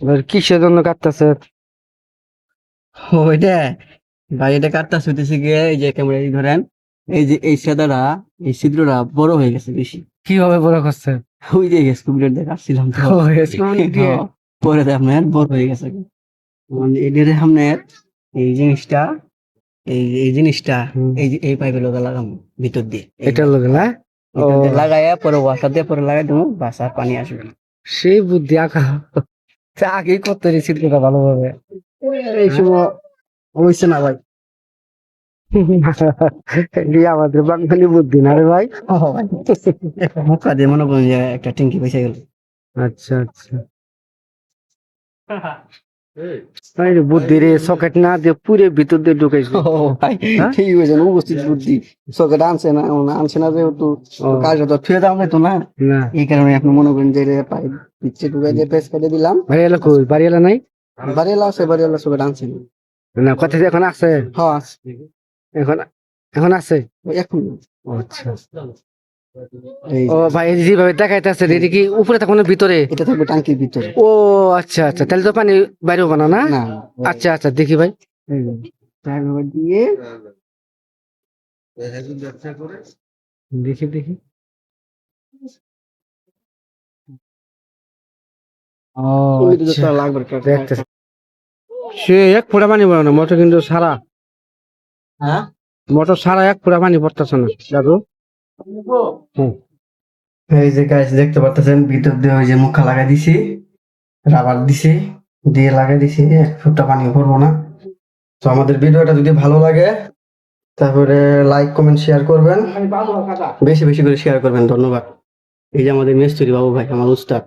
এবার কিসের জন্য কাটতেছে? ওইটা ভাই এটা হইতেছে গিয়ে এই যে ক্যামেরা ধরেন এই যে এই সাদারা এই ছিদ্রটা বড় হয়ে গেছে বেশি। কীভাবে বড় করছে? ওই যে দিয়ে কাটছিলাম? হ্যাঁ, পরে আপনার বড় হয়ে গেছে। মানে এটারে আপনার এই জিনিসটা এই এই জিনিসটা এই যে এই পাইপের লোকে লাগাম ভিতর দিয়ে। এটা লোক না। লাগাইয়া পরে ওয়াসার দিয়ে পরে লাগাই দেবো বাস আর পানি আসবে না। সেই বুদ্ধি আঁকা। আগেই করতে রে করা ভালোভাবে। এই সময় অবশ্যই না ভাই? আমাদের বাঙালি বুদ্ধি না রে ভাই? মুখা দিয়ে মনে করেন একটা ট্যাঙ্কি পয়সা গেল। আচ্ছা আচ্ছা। এই। রে বুদ্ধি রে সকেট না দিয়ে পুরে ভিতর দিয়ে ঢুকাইছে। হ্যাঁ? ঠিক হয়েছে উপস্থিত বুদ্ধি। সকেট আনছে না আনছে না যেহেতু কাজ তো ফিরে দাম তো না? এই কারণে আপনি মনে করেন যে পাইপ পিচ্ছে ঢুকাই দিয়ে পেস কেটে দিলাম। এলো কই? বাড়ি নাই? বাড়িওয়ালা আছে বাড়িওয়ালা সকেট আনছে না। কথা এখন আছে? হ্যাঁ এখন এখন আছে? এখন আচ্ছা। ও ভাই যেভাবে এটা কি উপরে থাকুন ভিতরে? এটা থাকবে টাঙ্কির ভিতরে। ও আচ্ছা আচ্ছা তাহলে তো পানি বাইরে হবে না আচ্ছা আচ্ছা দেখি ভাই। দিয়ে। দেখি দেখি। আচ্ছা। সে এক ফোঁটা পানি পড়ে না মোটর কিন্তু সারা। হ্যাঁ? মোটর সারা এক ফোঁটা পানি পড়তেছে না দাদু। এই যে গাছ দেখতে পাচ্ছেন ভিতর দিয়ে ওই যে মুখা লাগাই দিছি রাবার দিছি দিয়ে লাগাই দিছি এক ফুটটা পানি পড়ব না। তো আমাদের ভিডিওটা যদি ভালো লাগে তারপরে লাইক কমেন্ট শেয়ার করবেন। বেশি বেশি করে শেয়ার করবেন ধন্যবাদ। এই যে আমাদের মেস্তুরি বাবু ভাই আমার উস্তাদ।